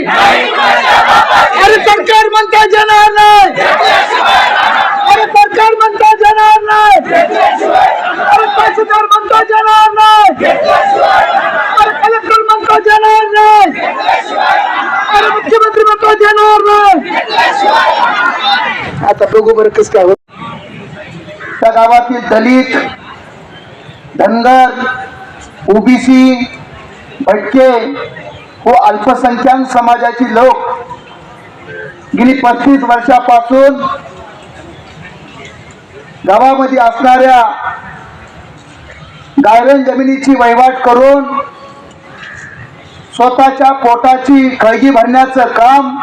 नाही. अरे सरकार म्हणता देणार नाही. अरे सरकार म्हणता जाणार नाही. अरे तहसीलदार म्हणता जाणार नाही. अरे कलेक्टर म्हणता देणार नाही. अरे मुख्यमंत्री म्हणता देणार नाही. आता बघू बरं कसं काय त्या गावातील दलित धनगर ओबीसी भटके व अल्पसंख्याक समाजाची लोक गेली पस्तीस वर्षापासून गावामध्ये असणाऱ्या गायरन जमिनीची वहिवाट करून स्वतःच्या पोटाची खळगी भरण्याचं काम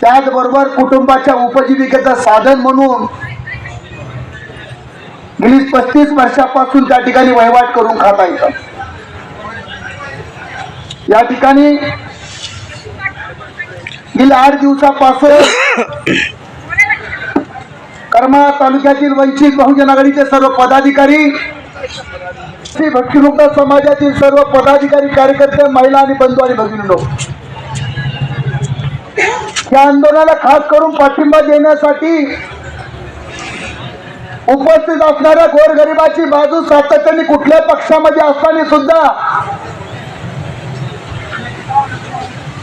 त्याचबरोबर कुटुंबाच्या उपजीविकेचं साधन म्हणून गेली पस्तीस वर्षापासून त्या ठिकाणी वहिवाट करून खाता येतात या ठिकाणी गेल्या आठ दिवसापासून कर्मा तालुक्यातील वंचित बहुजन आघाडीचे सर्व पदाधिकारी श्री भक्तिमुक्त समाजातील सर्व पदाधिकारी कार्यकर्ते महिला आणि बंधू आणि भगिनींनो या आंदोलनाला खास करून पाठिंबा देण्यासाठी उपस्थित असणाऱ्या गोरगरिबाची बाजू सातत्याने कुठल्या पक्षामध्ये असताना सुद्धा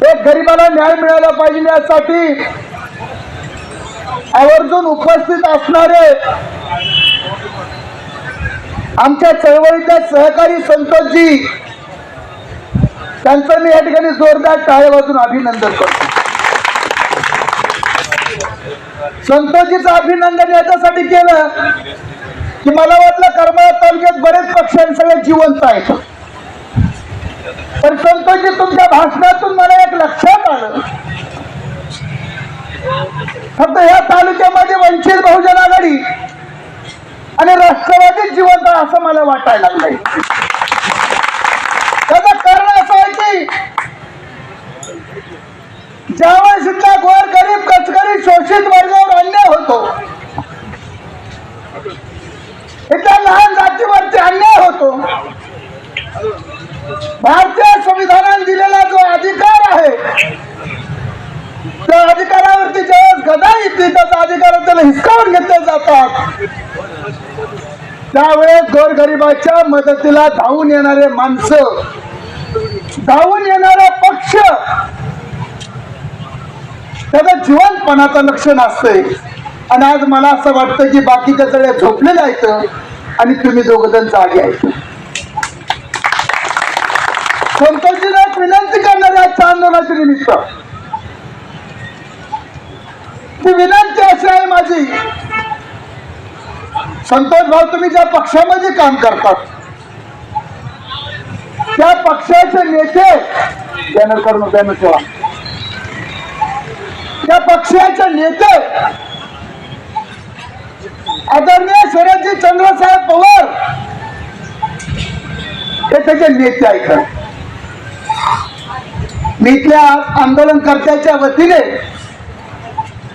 एक गरिबाला न्याय मिळाला पाहिजे यासाठी आवर्जून उपस्थित असणारे आमच्या चळवळीच्या सहकारी संतोषजी त्यांचं मी या ठिकाणी जोरदार टाळे वाजून अभिनंदन करतो. संतोषजीचं अभिनंदन याच्यासाठी केलं की मला वाटलं करमाळा तालुक्यात बरेच पक्ष सगळे जिवंत आहेत. पण संतोषी तुमच्या भाषणातून मला एक लक्षात आलं. फक्त या तालुक्यामध्ये वंचित बहुजन आघाडी आणि राष्ट्रवादी जिवंत असं मला वाटायला लागलंय. त्याचा कारण असं आहे की ज्यावेळेस इथला गोर गरीब कचकरी शोषित वर्गावर अन्याय होतो इथल्या लहान जातीवरती अन्याय होतो भारतीय संविधानाने दिलेला जो अधिकार आहे त्या अधिकारावरती ज्यावेळेस गदा येते त्याचा अधिकार त्याला हिसकावून घेतले जातात त्यावेळेस गोरगरिबाच्या मदतीला धावून येणारे माणसं धावून येणारा पक्ष त्याचा जीवनपणाचं लक्षण असतंय. आणि आज मला असं वाटतं की बाकीच्या सगळ्या झोपलेल्या आहेत आणि तुम्ही दोघजण जागे आहेत. संतोषजीला विनंती करणार आजच्या आंदोलनाच्या निमित्त. ती विनंती अशी आहे माझी संतोष भाऊ तुम्ही ज्या पक्षामध्ये काम करतात त्या पक्षाचे नेते बॅनर करून बॅनर ठेवा. त्या पक्षाचे नेते आदरणीय शरदजी चंद्रसाहेब पवार हे त्याचे नेते आहेत मी इथल्या आंदोलनकर्त्याच्या वतीने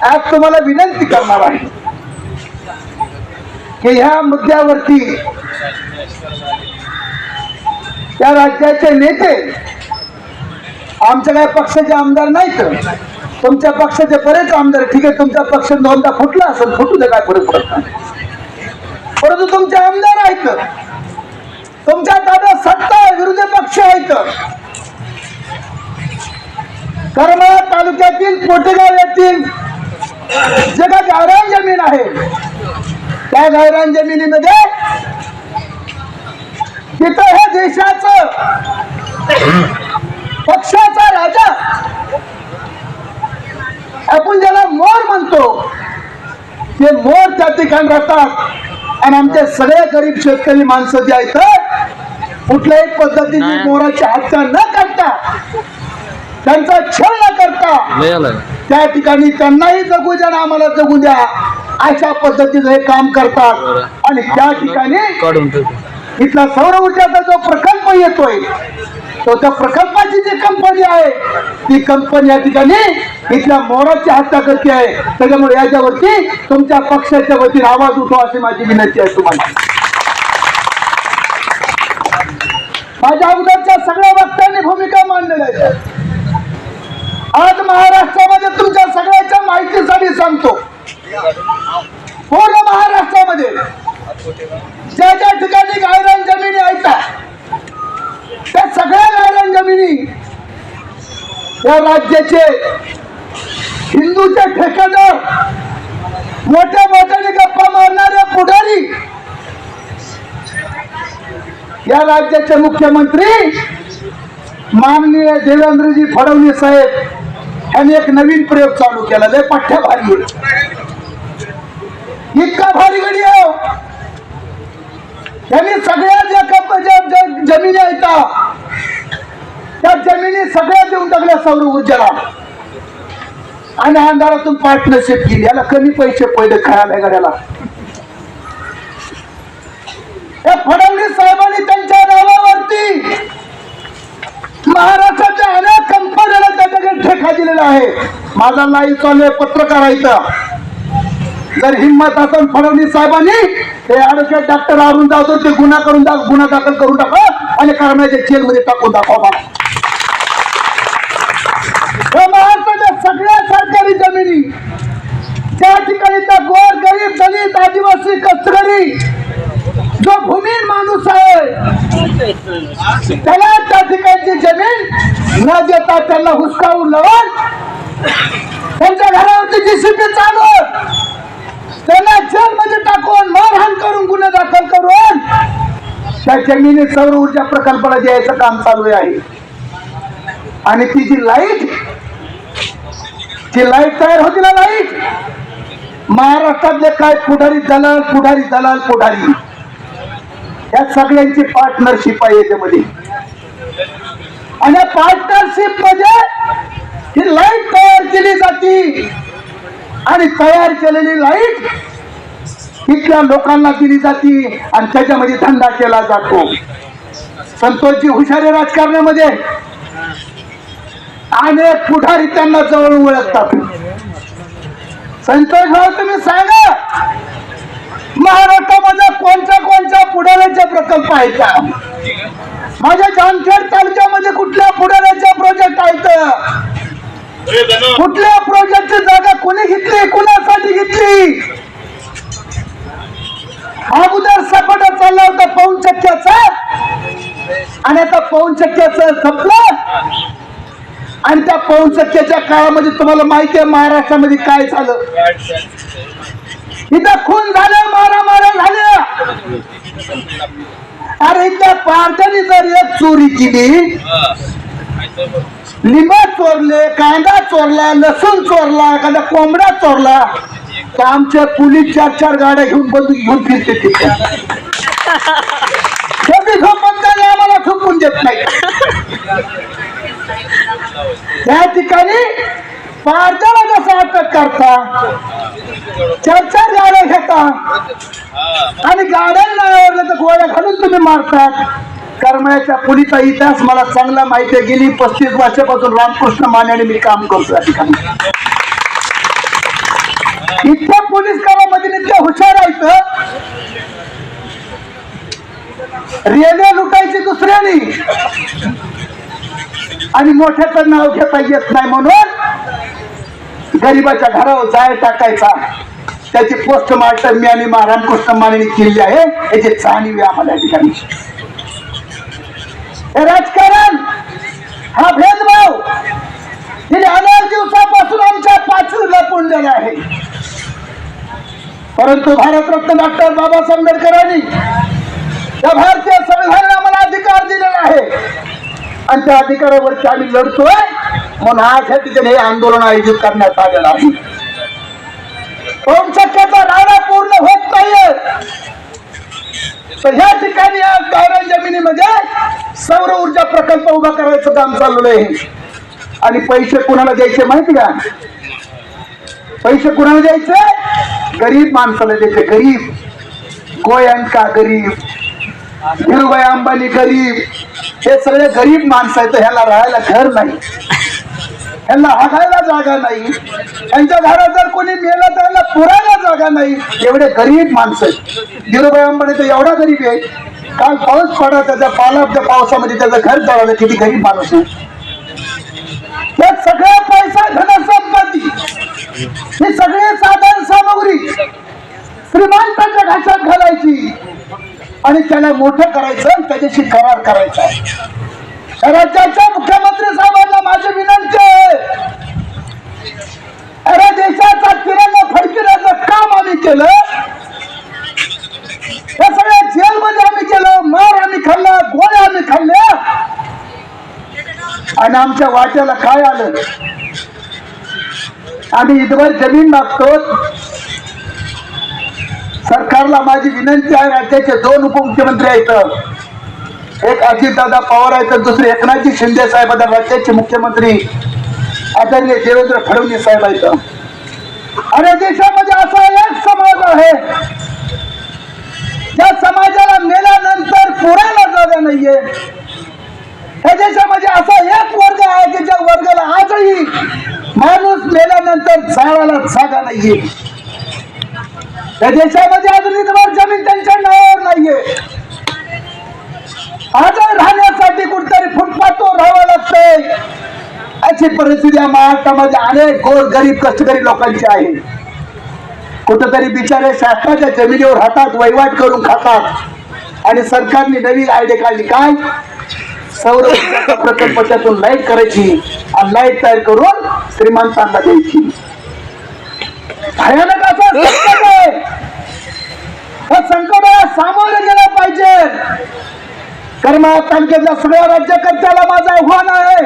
आज तुम्हाला विनंती करणार आहे. की ह्या मुद्द्यावरती त्या राज्याचे नेते आमच्या काय पक्षाचे आमदार नाहीत. तुमच्या पक्षाचे बरेच आमदार ठीक आहे तुमचा पक्ष दोनदा फुटला असेल फुटू दे काय फरक पडत परंतु तुमचे आमदार आहेत. तुमच्या ताब्यात सत्ता विरोधी पक्ष आहेत. करमाळा तालुक्यातील पोटेगाव येथील जे का जमीन आहे त्या गायरान जमिनीमध्ये तिथं हे देशाचं पक्षाचा राजा. आपण ज्याला मोर म्हणतो ते मोर त्या ठिकाणी राहतात. आणि आमचे सगळे गरीब शेतकरी माणसं जे आहेत कुठल्याही पद्धतीने मोराची हत्या न करता त्यांचा छळ न करता त्या ठिकाणी त्यांनाही जगू द्या आम्हाला जगू द्या. अशा पद्धतीचं हे काम करतात. आणि त्या ठिकाणी इथला सौर ऊर्जाचा जो प्रकल्प येतोय तो त्या प्रकल्पाची जी कंपनी आहे ती कंपनी या ठिकाणी इथल्या मोराची हत्या करते आहे. त्याच्यामुळे याच्यावरती तुमच्या पक्षाच्या वतीने आवाज उठवा अशी माझी विनंती आहे तुम्हाला. माझ्या अगोदरच्या सगळ्या वक्त्यांनी भूमिका मांडलेल्या आहेत. महाराष्ट्रामध्ये तुमच्या सगळ्याच्या माहितीसाठी सांगतो. पूर्ण महाराष्ट्रामध्ये ज्या ज्या ठिकाणी गायरान जमिनी आहेत त्या सगळ्या गायरान जमिनी या राज्याचे हिंदूचे ठेकेदार मोठ्या मोठ्याने गप्पा मारणारे पुढारी या राज्याचे मुख्यमंत्री माननीय देवेंद्रजी फडणवीस साहेब यांनी एक नवीन प्रयोग चालू केला लय पठ्ठ्या भारी इतका भारी गडी आहे हो. त्यांनी सगळ्या ज्या कप जमिनी आहेत त्या जमिनी सगळ्या देऊन टाकल्या सौर ऊर्जेला. आणि अंधारातून पार्टनरशिप केली. याला कमी पैसे पहिले खायला गड्याला. या फडणवीस साहेबांनी त्यांच्या नावावरती महाराष्ट्राच्या अनेक कंपन्याला त्याच्याकडे ठेका दिलेला आहे. माझा नाही चालू आहे पत्रकार आहे जर हिंमत असं फडणवीस साहेबांनी ते ऍडव्होकेट डॉक्टर आवरून जातो ते गुन्हा करून टाक गुन्हा दाखल करून टाका आणि करण्याच्या जेलमध्ये टाकून दाखवा हो महाराष्ट्राच्या सगळ्या सरकारी जमिनी त्या ठिकाणी त्या गोर गरीब दलित आदिवासी कष्टकरी जो भूमीन माणूस आहे त्याला त्या ठिकाणची जमीन न देता त्यांना हुसकावून लावून त्यांच्या घरावरती जीसीपी चालू. त्यांना जेलमध्ये म्हणजे टाकून मारहाण करून गुन्हे दाखल करून त्या जमिनी सौर ऊर्जा प्रकल्पाला द्यायचं काम चालू आहे. आणि ती जी लाइट ती लाइट तयार होती ना लाइट महाराष्ट्रातले काय पुढारी दलाल पुढारी दलाल पुढारी या सगळ्यांची पार्टनरशिप आहे याच्यामध्ये. आणि पार्टनरशिपमध्ये ही लाइट तयार केली जाते. आणि तयार केलेली लाइट इथल्या लोकांना दिली जाते आणि त्याच्यामध्ये धंदा केला जातो. संतोषजी हुशारी राजकारणामध्ये अनेक पुढारी त्यांना जवळ ओळखतात. संतोष भाऊ तुम्ही सांगा महाराष्ट्रामध्ये कोणत्या कोणत्या पुढाऱ्याचे प्रकल्प आहेत? का माझ्या जामखेड तालुक्यामध्ये कुठल्या पुढाऱ्याचा प्रोजेक्ट आहेत? कुठल्या प्रोजेक्टची जागा कोणी घेतली? कुणासाठी घेतली? अगोदर सपाटा चालला होता पाऊन चक्क्याचा. आणि आता पाऊन चक्क्याचं संपलं. आणि त्या पाऊन चक्क्याच्या काळामध्ये तुम्हाला माहिती आहे महाराष्ट्रामध्ये काय झालं? इथं खून झाले मारा मारा झाल्या अरे इथल्या पार्ट्याने जर एक चोरी केली लिंब चोरले कांदा चोरला लसूण चोरला एखादा कोंबडा चोरला तर आमच्या पोलीस चार चार गाड्या घेऊन बंदूक घेऊन फिरते तिथे कधी झोपत नाही आम्हाला झोपून देत नाही. त्या ठिकाणी पार्जाला जसं अटक करता चार चार गाड्या घेता आणि गाड्यांना आवडलं तर गोळ्या घालून तुम्ही मारतात. करमळ्याच्या पुलीचा इतिहास मला चांगला माहिती आहे. गेली पस्तीस वर्षापासून रामकृष्ण मानेने मी काम करतो या ठिकाणी. इतक्या पोलीस कामामध्ये इतक्या हुशार आहेत रेल्वे लुटायची दुसऱ्यानी. आणि मोठ्याचं नाव घेता येत नाही म्हणून गरीबाच्या घरावर जाय टाकायचा. त्याची पोस्टमार्टम मी आणि रामकृष्ण माने मानेने केली आहे. याची जाणीव आम्हाला या ठिकाणी. राजकारण हा भेदभाव गेल्या अनेक दिवसापासून आमच्या पाचवी लपून आहे. परंतु भारतरत्न डॉक्टर बाबासाहेब आंबेडकरांनी या भारतीय संविधानाने आम्हाला अधिकार दिलेला आहे. आणि त्या अधिकारावरती आम्ही लढतोय म्हणून आज या ठिकाणी हे आंदोलन आयोजित करण्यात आलेलं आहे. चक्क्याचा राडा पूर्ण होत नाहीये. तर ह्या ठिकाणी या गावरान जमिनीमध्ये सौर ऊर्जा प्रकल्प उभा करायचं काम चाललेलं आहे. आणि पैसे कुणाला द्यायचे माहिती का? पैसे कुणाला द्यायचे? गरीब माणसाला द्यायचे. गरीब. गोयंका गरीब? धीरुभाई अंबानी गरीब. हे सगळे गरीब माणसं आहेत ह्याला राहायला घर नाही. यांना हागायला जागा नाही. त्यांच्या घरात जर कोणी मेलं तर त्यांना पुरायला जागा नाही. एवढे गरीब माणसं आहेत. धीरुभाई अंबानी तर एवढा गरीब आहे. काल पाऊस पडला त्याच्या पालाच्या पावसामध्ये त्याचं घर जळालं किती गरीब माणूस आहे. त्यात सगळा पैसा धनसंपत्ती ही सगळे साधन सामग्री श्रीमंतांच्या घाशात घालायची. आणि त्याला मोठं करायचं आणि त्याच्याशी करार करायचा. राज्याच्या मुख्यमंत्री साहेब माझी विनंती आहे. अरे देशाचा तिरंगा फडकिण्याचं काम आम्ही केलं. या सगळ्या जेलमध्ये आम्ही केलं. मार आम्ही खाल्ला गोळ्या आम्ही खाल्ल्या. आणि आमच्या वाट्याला काय आलं? आम्ही इथवर जमीन मागतो. सरकारला माझी विनंती आहे राज्याचे दोन उपमुख्यमंत्री आहेत. एक अजितदादा पवार आहेत तर दुसरे एकनाथजी शिंदे साहेब आता राज्याचे मुख्यमंत्री आदरणीय देवेंद्र फडणवीस साहेब आहेत. अरे देशामध्ये असा एक समाज आहे. त्या समाजाला मेल्यानंतर पुरायला जागा नाहीये. या देशामध्ये असा एक वर्ग आहे की ज्या वर्गाला आजही माणूस मेल्यानंतर जाळाला जागा नाहीये. त्या देशामध्ये अजून इथवर जमीन त्यांच्या नावावर नाहीये. आजार राहण्यासाठी कुठतरी फुटपाथवर राहावं लागतंय. अशी परिस्थिती या महाराष्ट्रामध्ये अनेक गोर गरीब कष्टकरी लोकांची आहे. कुठंतरी बिचारे शासनाच्या जमिनीवर हातात वहिवाट करून खातात. आणि सरकारने नवीन आयडिया काढली काय? सौर प्रकल्प त्यातून लाइट करायची आणि लाइट तयार करून श्रीमंतांना द्यायची. भयानक असं संकट आहे. या गेलं पाहिजे. कर्मा तालुक्यातल्या सगळ्या राज्यकर्त्याला माझं आव्हान आहे.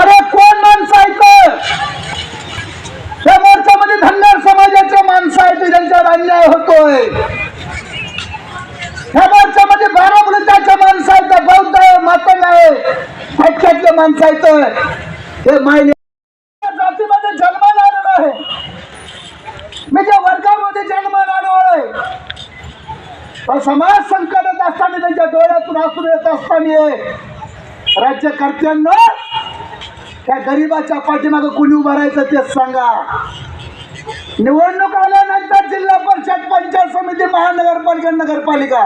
अरे कोण माणसं आहेत त्या मोर्चामध्ये म्हणजे धनगर समाजाच्या माणसं आहेत ज्यांच्यावर अन्याय होतोय. त्या मोर्चामध्ये म्हणजे बारा माणसं आहेत बौद्ध आहे मातंग आहे भटक्यातले माणसं आहेत हे मायने जातीमध्ये जन्माला आलेलो आहे. मी ज्या वर्गामध्ये जन्माला आलो आहे. समाज संकटात असताना त्यांच्या डोळ्यातून असून कमी आहे. राज्यकर्त्यांना त्या गरीबाच्या पाठीमाग कुणी उभं राहायचं ते सांगा. निवडणूक आल्यानंतर जिल्हा परिषद पंचायत समिती महानगरपालिका नगरपालिका.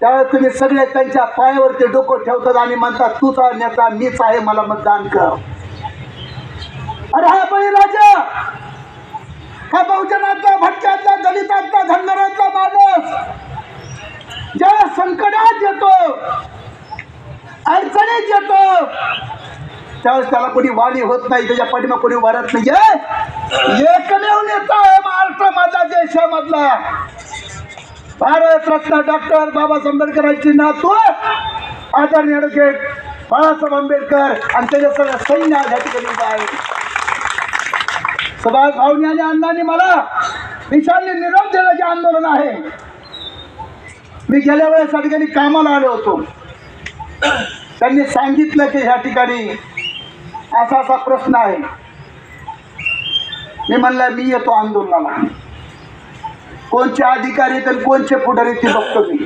त्यावेळेस तुम्ही सगळे त्यांच्या पायावरती डोकं ठेवतात आणि म्हणतात तूच नेता मीच आहे मला मतदान कर. अरे हा बळीराजा! हा बहुजनातला भटक्यातला दलितातला धनगरातला माणूस! ज्यावेळेस संकटात येतो अडचणीत येतो त्यावेळेस त्याला कोणी वाणी होत नाही त्याच्या पाठीमा कोणी वाढत नाहीये. एकमेव नेता आहे महाराष्ट्र माझा देशामधला. भारत रत्न डॉक्टर बाबासाहेब आंबेडकरांची नातू आदरणीय ॲडव्होकेट बाळासाहेब आंबेडकर आणि त्याच्या सगळं सैन्य या ठिकाणी आहे सुभाष भाऊनी आणि अण्णांनी मला विशालने निरोप देण्याचे आंदोलन आहे. मी गेल्या वेळेस या ठिकाणी कामाला आलो होतो. त्यांनी सांगितलं की ह्या ठिकाणी असा असा प्रश्न आहे. मी म्हणलं मी येतो आंदोलनाला. कोणचे अधिकारी तर कोणचे पुढारी ते बघतो मी.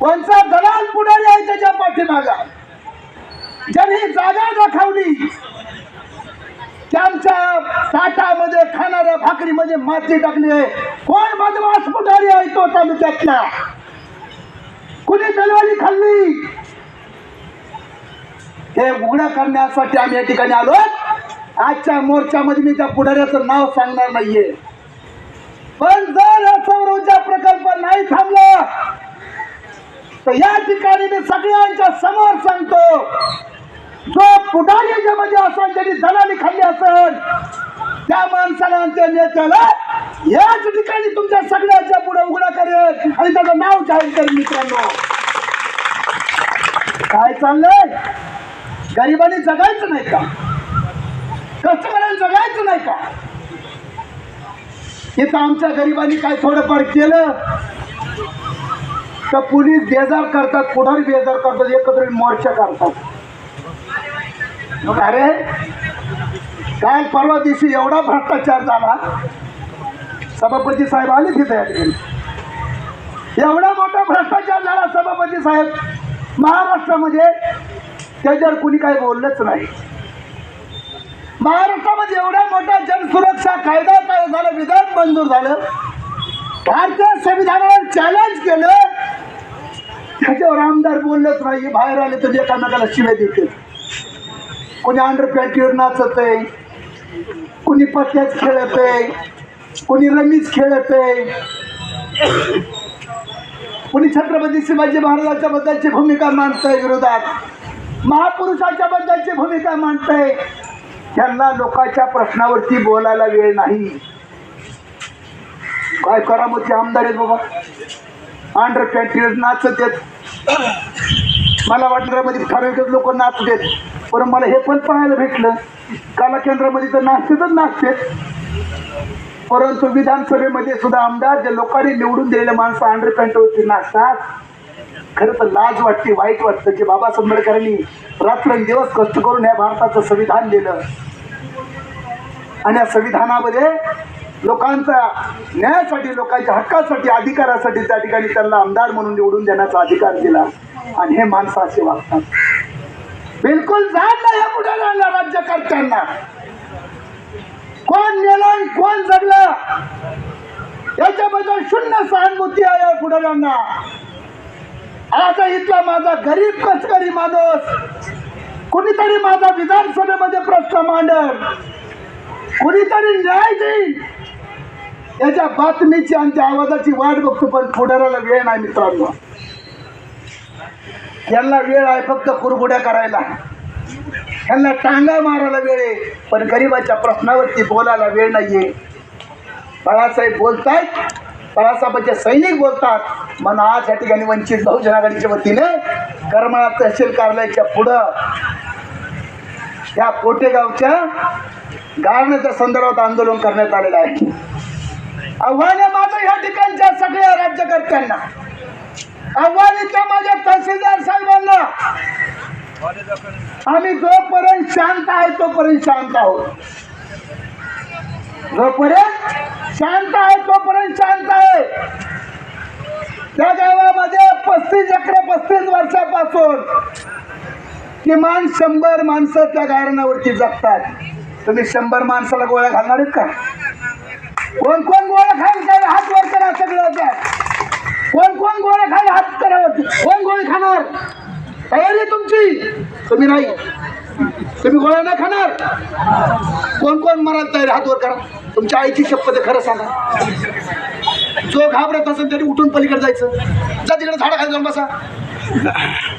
कोणचा दलाल पुढारी आहे त्याच्या पाठीमागा. ज्यांनी जागा दाखवली त्यांच्या ताटामध्ये खाणाऱ्या भाकरीमध्ये माती टाकली आहे. कोण बदमाश पुढारी आहे तो तालुक्यातला कुणी तलवारी खाल्ली? हे उघडं करण्यासाठी आम्ही या ठिकाणी आलो आजच्या मोर्चामध्ये मी त्या पुढाऱ्याचं नाव सांगणार नाहीये. पण जर सौर ऊर्जा प्रकल्प नाही थांबला तर या ठिकाणी मी सगळ्यांच्या समोर सांगतो जो पुढारी याच्यामध्ये म्हणजे असेल ज्यांनी दलाली खाल्ली असेल त्या माणसाला नेत्याला याच ठिकाणी तुमच्या सगळ्याच्या पुढे उघडा करेल आणि त्याचं नाव जाहीर करेल मित्रांनो. काय चाललंय? गरिबांनी जगायचं नाही का? कष्टकऱ्यांनी जगायचं नाही का? इथं आमच्या गरिबांनी काय थोडंफार केलं? तर पोलीस बेजार करतात पुढारी बेजार करतात एकत्र मोर्चा करतात अरे काल परवा दिवशी एवढा भ्रष्टाचार झाला. सभापती साहेब आले तिथे या ठिकाणी. एवढा मोठा भ्रष्टाचार झाला सभापती साहेब. महाराष्ट्रामध्ये त्याच्यावर कुणी काही बोललंच नाही. महाराष्ट्रामध्ये एवढा मोठा जनसुरक्षा कायदा काय झाला विधान मंजूर झालं. भारतीय संविधानावर चॅलेंज केलं. त्याच्यावर आमदार बोललंच नाही बाहेर आले तर एकामेकाला शिवे देतील. कोणी अंडर पॅन्टीवर नाचत आहे कोणी पत्त्याच खेळत आहे कोणी रमीज खेळत आहे कोणी छत्रपती शिवाजी महाराजांच्या बद्दलची भूमिका मांडतंय विरोधात? महापुरुषाच्या बद्दलची भूमिका मांडतंय? त्यांना लोकांच्या प्रश्नावरती बोलायला वेळ नाही. काय करामती आमदार आहेत बाबा? अंडर पॅन्टीवर नाचत आहेत. मला वाटणामध्ये ठराविक लोक नाचत आहेत. पण मला हे पण पाहायला भेटलं. कला केंद्रामध्ये तर नाचतेच नाचतेत परंतु विधानसभेमध्ये सुद्धा आमदार जे लोकांनी निवडून दिलेले माणसं अंडर पॅन्टवरती नाचतात खरं तर लाज वाटते वाईट वाटतं की बाबा आंबेडकरांनी रात्रंदिवस कष्ट करून या भारताचं संविधान दिलं आणि या संविधानामध्ये लोकांचा न्यायासाठी लोकांच्या हक्कासाठी अधिकारासाठी त्या ठिकाणी त्यांना आमदार म्हणून निवडून देण्याचा अधिकार दिला. आणि हे माणसं असे वागतात. बिलकुल जात नाही या पुढाऱ्यांना राज्यकर्त्यांना. कोण नेलं कोण जगलं? याच्याबद्दल शून्य सहानुभूती आहे या पुढाऱ्यांना. आता इथला माझा गरीब कष्टकरी माणूस कुणीतरी माझा विधानसभेमध्ये प्रश्न मांडल. कुणीतरी न्याय देईल. याच्या बातमीची आणि त्या आवाजाची वाट बघतो पण पुढाऱ्याला वेळ नाही मित्रांनो. यांना वेळ आहे फक्त कुरबुड्या करायला. ह्यांना टांगा मारायला वेळ आहे. पण गरिबाच्या प्रश्नावरती बोलायला वेळ नाहीये. बाळासाहेब बोलतायत. बाळासाहेबांचे सैनिक बोलतात. म्हणून आज या ठिकाणी वंचित बहुजन आघाडीच्या वतीने करमाळा तहसील कार्यालयाच्या पुढं या पोटेगावच्या गाळण्याच्या संदर्भात आंदोलन करण्यात आलेलं आहे. आव्हान आहे माझं या ठिकाणच्या सगळ्या राज्यकर्त्यांना आव्हान इथं माझ्या तहसीलदार साहेबांना आम्ही जोपर्यंत शांत आहे तोपर्यंत शांत आहोत. जोपर्यंत शांत आहे तोपर्यंत शांत आहे. त्या गावामध्ये पस्तीस अकरा पस्तीस वर्षापासून किमान शंभर माणसं त्या गारणावरती जगतात. तुम्ही शंभर माणसाला गोळ्या घालणार आहेत का? कोण कोण गोळ्या खाईल काय हात वर करा सगळं कोण कोण गोळ्या खाईल हात करावं कोण गोळी खाणार? तयारी आहे तुमची! तुम्ही नाही. तुम्ही गोळ्या नाही खाणार. कोण कोण मराल तयारी हातवर करा. तुमच्या आईची शपथ खरं सांगा. जो घाबरत असेल तरी उठून पलीकडे जायचं. जा तिकडे झाडाखाली जाऊन बसा.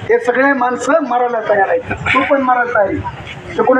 हे सगळे माणसं मरायला तयार आहेत. तू पण मरायला तयार आहे. ते कोणी